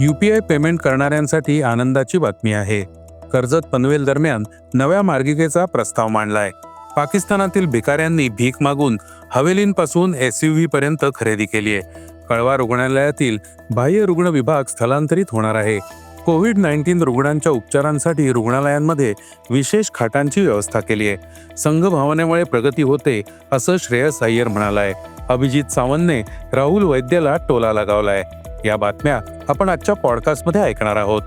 UPI payment करणाऱ्यांसाठी आनंदाची बातमी आहे. कर्जत पनवेल दरम्यान नव्या मार्गिकेचा प्रस्ताव मांडलाय. पाकिस्तानातील भिकाऱ्यांनी भीक मागून हवेलींपासून एस यू पर्यंत खरेदी केली आहे. कळवा रुग्णालयातील बाह्य रुग्ण विभाग स्थलांतरित होणार आहे. कोविड नाईन्टीन रुग्णांच्या उपचारांसाठी रुग्णालयांमध्ये विशेष खाटांची व्यवस्था केली आहे. संघभावनेमुळे प्रगती होते असं श्रेयस अय्यर म्हणालाय. अभिजित सावंतने राहुल वैद्यला टोला लगावलाय. या बातम्या आपण आजच्या पॉडकास्टमध्ये ऐकणार आहोत.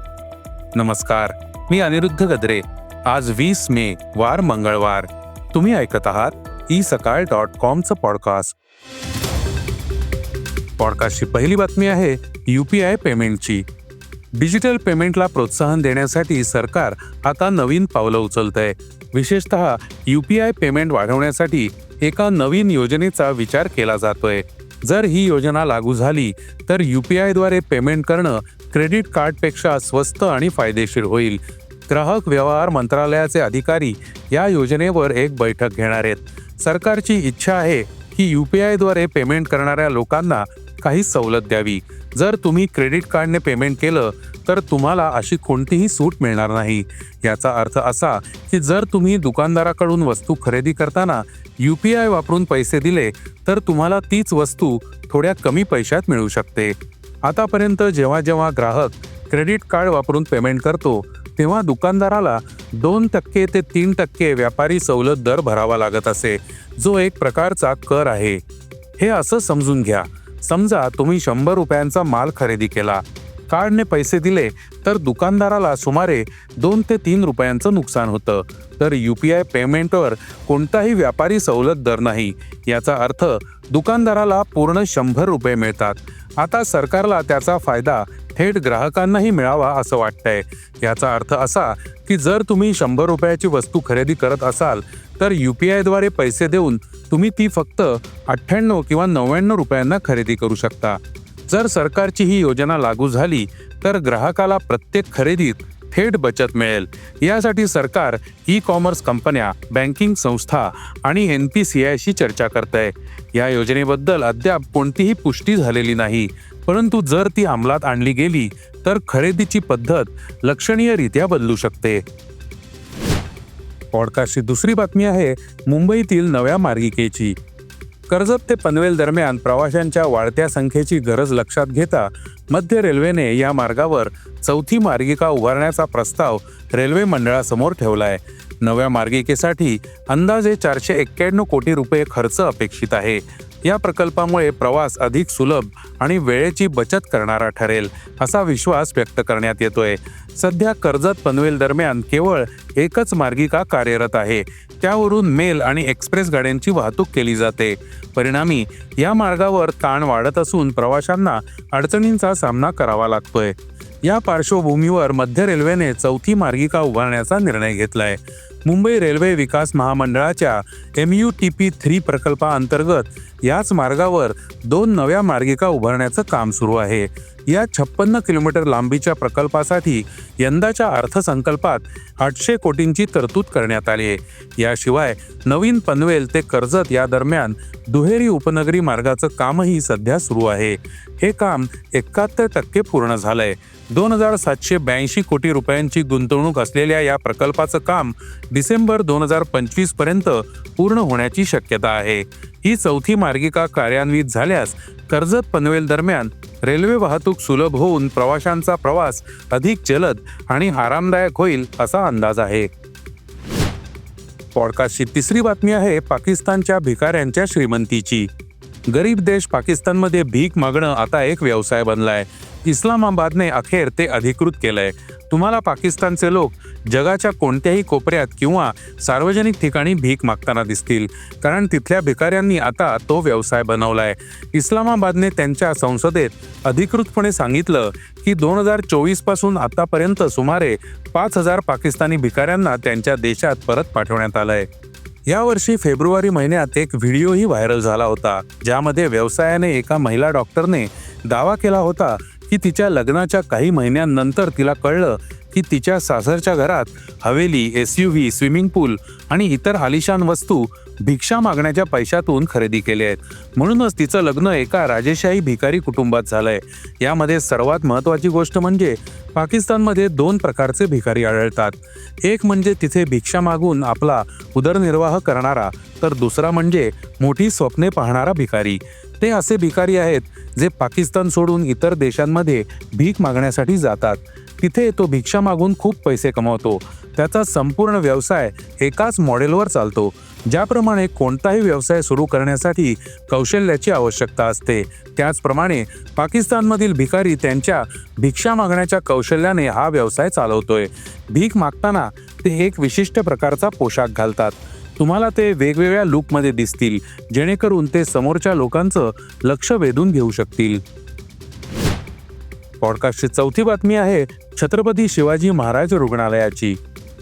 नमस्कार मी अनिरुद्ध गद्रे. आज वीस मे वार मंगळवार. तुम्ही ऐकत आहात ई सकाळ डॉट कॉमचं पॉडकास्ट. पॉडकास्टची पहिली बातमी आहे यूपीआय पेमेंटची. डिजिटल पेमेंटला प्रोत्साहन देण्यासाठी सरकार आता नवीन पावलं उचलत आहे विशेषतः यूपीआय पेमेंट वाढवण्यासाठी एका नवीन योजनेचा विचार केला जातोय. जर ही योजना लागू झाली तर यूपीआयद्वारे पेमेंट करणं क्रेडिट कार्डपेक्षा स्वस्त आणि फायदेशीर होईल. ग्राहक व्यवहार मंत्रालयाचे अधिकारी या योजनेवर एक बैठक घेणार आहेत. सरकारची इच्छा आहे की यूपीआयद्वारे पेमेंट करणाऱ्या लोकांना काही सवलत द्यावी. जर तुम्ही क्रेडिट कार्डने पेमेंट केलं तर तुम्हाला अशी कोणतीही सूट मिळणार नाही. याचा अर्थ असा की जर तुम्ही दुकानदाराकडून वस्तू खरेदी करताना यू पी आय वापरून पैसे दिले तर तुम्हाला तीच वस्तू थोड्या कमी पैशात मिळू शकते. आतापर्यंत जेव्हा जेव्हा ग्राहक क्रेडिट कार्ड वापरून पेमेंट करतो तेव्हा दुकानदाराला दोन टक्के ते तीन टक्के व्यापारी सवलत दर भरावा लागत असे. जो एक प्रकारचा कर आहे. हे असं समजून घ्या. समजा तुम्ही शंभर रुपयांचा माल खरेदी केला कार्डने पैसे दिले तर दुकानदाराला सुमारे दोन ते तीन रुपयांचं नुकसान होतं. तर यू पी आय पेमेंटवर कोणताही व्यापारी सवलत दर नाही. याचा अर्थ दुकानदाराला पूर्ण शंभर रुपये मिळतात. आता सरकारला त्याचा फायदा थेट ग्राहकांनाही मिळावा असं वाटतंय. याचा अर्थ असा की जर तुम्ही शंभर रुपयाची वस्तू खरेदी करत असाल तर यू पी आयद्वारे पैसे देऊन तुम्ही ती फक्त अठ्ठ्याण्णव किंवा नव्याण्णव रुपयांना खरेदी करू शकता. जर सरकारची ही योजना लागू झाली तर ग्राहकाला प्रत्येक खरेदीत थेट बचत मिळेल. यासाठी सरकार ई कॉमर्स कंपन्या बँकिंग संस्था आणि एन पी सी आयशी चर्चा करत आहे या योजनेबद्दल अद्याप कोणतीही पुष्टी झालेली नाही. परंतु जर ती अंमलात आणली गेली तर खरेदीची पद्धत लक्षणीयरित्या बदलू शकते. पॉडकास्टची दुसरी बातमी आहे मुंबईतील नव्या मार्गिकेची. कर्जत ते पनवेल दरम्यान प्रवाशांच्या वाढत्या संख्येची गरज लक्षात घेता मध्य रेल्वेने या मार्गावर चौथी मार्गिका उभारण्याचा प्रस्ताव रेल्वे मंडळासमोर ठेवला आहे नव्या मार्गिकेसाठी अंदाजे चारशे एक्क्याण्णव कोटी रुपये खर्च अपेक्षित आहे. या प्रकल्पामुळे प्रवास अधिक सुलभ आणि वेळेची बचत करणारा ठरेल असा विश्वास व्यक्त करण्यात येतोय. सध्या कर्जत पनवेल दरम्यान केवळ एकच मार्गिका कार्यरत आहे. त्यावरून मेल आणि एक्सप्रेस गाड्यांची वाहतूक केली जाते. परिणामी या मार्गावर ताण वाढत असून प्रवाशांना अडचणींचा सामना करावा लागतोय. या पार्श्वभूमीवर मध्य रेल्वेने चौथी मार्गिका उभारण्याचा निर्णय घेतलाय. मुंबई रेल्वे विकास महामंडळाच्या M U T P three प्रकल्पाअंतर्गत याच मार्गावर दोन नव्या मार्गिका उभारण्याचं काम सुरू आहे. या छप्पन्न किलोमीटर लांबीच्या प्रकल्पासाठी यंदाच्या अर्थसंकल्पात आठशे कोटींची तरतूद करण्यात आली आहे. याशिवाय नवीन पनवेल ते कर्जत या दरम्यान दुहेरी उपनगरी मार्गाचं कामही सध्या सुरू आहे. हे काम एकाहत्तर टक्के पूर्ण झालंय. दोन हजार सातशे ब्याऐंशी कोटी रुपयांची गुंतवणूक असलेल्या या प्रकल्पाचं काम डिसेंबर दोन हजार पंचवीसपर्यंत पूर्ण होण्याची शक्यता आहे. ही चौथी मार्गिका कार्यान्वित झाल्यास कर्जत पनवेल दरम्यान रेल्वे वाहतूक सुलभ होऊन प्रवाशांचा प्रवास अधिक जलद आणि आरामदायक होईल असा अंदाज आहे. पॉडकास्टची तिसरी बातमी आहे पाकिस्तानच्या भिकाऱ्यांच्या श्रीमंतीची. गरीब देश पाकिस्तानमध्ये भीक मागणं आता एक व्यवसाय बनलाय. इस्लामाबादने अखेर ते अधिकृत केलंय. तुम्हाला पाकिस्तानचे लोक जगाच्या कोणत्याही कोपऱ्यात किंवा सार्वजनिक ठिकाणी भीक मागताना दिसतील. कारण तिथल्या भिकाऱ्यांनी आता तो व्यवसाय बनवलाय. इस्लामाबादने त्यांच्या संसदेत अधिकृतपणे सांगितलं की दोन हजार चोवीसपासून आतापर्यंत सुमारे पाच हजार पाकिस्तानी भिकाऱ्यांना त्यांच्या देशात परत पाठवण्यात आलंय. यावर्षी फेब्रुवारी महिन्यात एक व्हिडिओही व्हायरल झाला होता ज्यामध्ये व्यवसायाने एका महिला डॉक्टरने दावा केला होता की तिच्या लग्नाच्या काही महिन्यांनंतर तिला कळलं की तिच्या सासरच्या घरात haveli S U V swimming pool आणि इतर आलिशान वस्तू भिक्षा मागण्याच्या पैशातून खरेदी केले आहेत. म्हणूनच तिचं लग्न एका राजेशाही भिकारी कुटुंबात झालंय. यामध्ये सर्वात महत्त्वाची गोष्ट म्हणजे पाकिस्तानमध्ये दोन प्रकारचे भिकारी आढळतात. एक म्हणजे तिथे भिक्षा मागून आपला उदरनिर्वाह करणारा तर दुसरा म्हणजे मोठी स्वप्ने पाहणारा भिकारी. ते असे भिकारी आहेत जे पाकिस्तान सोडून इतर देशांमध्ये भीक मागण्यासाठी जातात. तिथे तो भिक्षा मागून खूप पैसे कमावतो. त्याचा संपूर्ण व्यवसाय एकाच मॉडेलवर चालतो. ज्याप्रमाणे कोणताही व्यवसाय सुरू करण्यासाठी कौशल्याची आवश्यकता असते. त्याचप्रमाणे पाकिस्तानमधील भिकारी त्यांच्या भिक्षा मागण्याच्या कौशल्याने हा व्यवसाय चालवतोय. भीक मागताना ते एक विशिष्ट प्रकारचा पोशाख घालतात. तुम्हाला ते वेगवेगळ्या लुकमध्ये दिसतील जेणेकरून ते समोरच्या लोकांचं लक्ष वेधून घेऊ शकतील. पॉडकास्टची चौथी बातमी आहे छत्रपती शिवाजी महाराज रुग्णालयाची.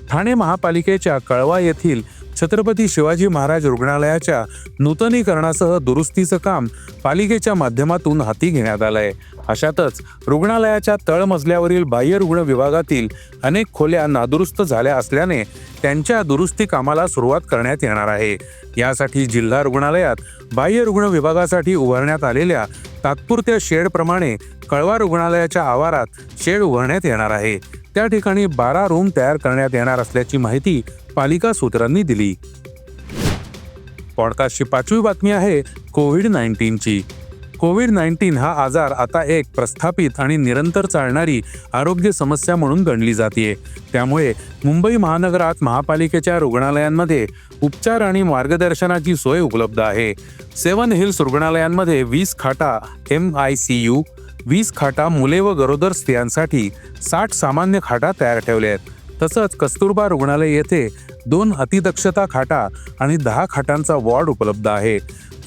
ठाणे महापालिकेच्या कळवा येथील छत्रपती शिवाजी महाराज रुग्णालयाच्या नूतनीकरणासह दुरुस्तीचं काम पालिकेच्या माध्यमातून हाती घेण्यात आलंय. अशातच रुग्णालयाच्या तळमजल्यावरील बाह्य रुग्ण विभागातील अनेक खोल्या नादुरुस्त झाल्या असल्याने त्यांच्या दुरुस्ती कामाला सुरुवात करण्यात येणार आहे. यासाठी जिल्हा रुग्णालयात बाह्य रुग्ण विभागासाठी उभारण्यात आलेल्या तात्पुरत्या शेडप्रमाणे कळवा रुग्णालयाच्या आवारात शेड उभारण्यात येणार आहे. त्या ठिकाणी बारा रूम तयार करण्यात येणार असल्याची माहिती पालिका सूत्रांनी दिली. पॉडकास्टची पाचवी बातमी आहे कोविड नाईन्टीनची कोविड नाईन्टीन हा आजार आता एक प्रस्थापित आणि निरंतर चालणारी आरोग्य समस्या म्हणून गणली जाते त्यामुळे मुंबई महानगरात महापालिकेच्या रुग्णालयांमध्ये उपचार आणि मार्गदर्शनाची सोय उपलब्ध आहे. सेवन हिल्स रुग्णालयांमध्ये वीस खाटा एम आय सी यू वीस खाटा मुले व गरोदर स्त्रियांसाठी साठ सामान्य खाटा तयार ठेवल्या आहेत. तसंच कस्तुरबा रुग्णालय येथे दोन अतिदक्षता खाटा आणि दहा खाटांचा वॉर्ड उपलब्ध आहे.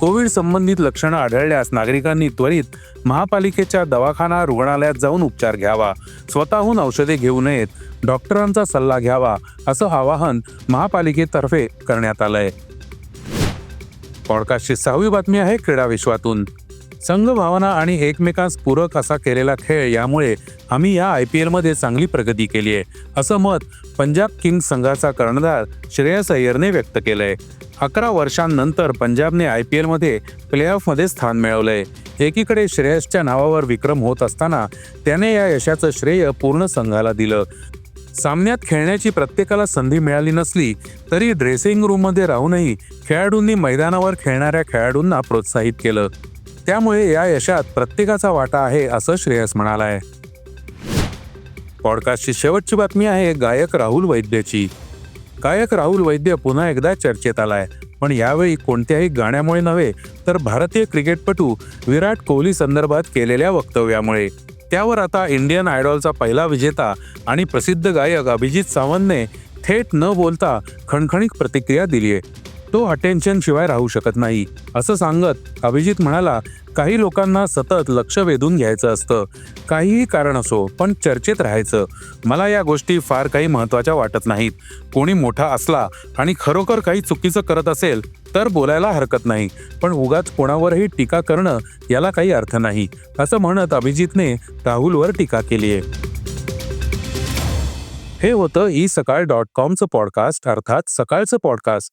कोविड संबंधित लक्षणं आढळल्यास नागरिकांनी त्वरित महापालिकेच्या दवाखाना रुग्णालयात जाऊन उपचार घ्यावा. स्वतःहून औषधे घेऊ नयेत. डॉक्टरांचा सल्ला घ्यावा असं आवाहन महापालिकेतर्फे करण्यात आलंय. पॉडकास्टची सहावी बातमी आहे क्रीडा विश्वातून. संघ भावना आणि एकमेकांस पूरक असा केलेला खेळ यामुळे आम्ही या आय पी एलमध्ये चांगली प्रगती केली आहे असं मत पंजाब किंग्स संघाचा कर्णधार श्रेयस अय्यरने व्यक्त केलंय. अकरा वर्षांनंतर पंजाबने आय पी एलमध्ये प्लेऑफमध्ये स्थान मिळवलंय. एकीकडे श्रेयसच्या नावावर विक्रम होत असताना त्याने या यशाचं श्रेय पूर्ण संघाला दिलं. सामन्यात खेळण्याची प्रत्येकाला संधी मिळाली नसली तरी ड्रेसिंग रूममध्ये राहूनही खेळाडूंनी मैदानावर खेळणाऱ्या खेळाडूंना प्रोत्साहित केलं. त्यामुळे या यशात प्रत्येकाचा वाटा आहे असं श्रेयस म्हणालाय. पॉडकास्टची शेवटची बातमी आहे गायक राहुल वैद्यची. गायक राहुल वैद्य पुन्हा एकदा चर्चेत आलाय. पण यावेळी कोणत्याही गाण्यामुळे नव्हे तर भारतीय क्रिकेटपटू विराट कोहली संदर्भात केलेल्या वक्तव्यामुळे. त्यावर आता इंडियन आयडॉलचा पहिला विजेता आणि प्रसिद्ध गायक अभिजित सावंतने थेट न बोलता खणखणीत प्रतिक्रिया दिली आहे तो अटेन्शन शिवाय राहू शकत नाही. असं सांगत अभिजित म्हणाला काही लोकांना सतत लक्ष वेधून घ्यायचं असतं. काहीही कारण असो पण चर्चेत राहायचं. मला या गोष्टी फार काही महत्त्वाच्या वाटत नाहीत. कोणी मोठा असला आणि खरोखर काही चुकीचं करत असेल तर बोलायला हरकत नाही. पण उगाच कोणावरही टीका करणं याला काही अर्थ नाही. असं म्हणत अभिजितने राहुलवर टीका केली आहे हे होतं ई सकाळ डॉट कॉमचं पॉडकास्ट अर्थात सकाळचं पॉडकास्ट.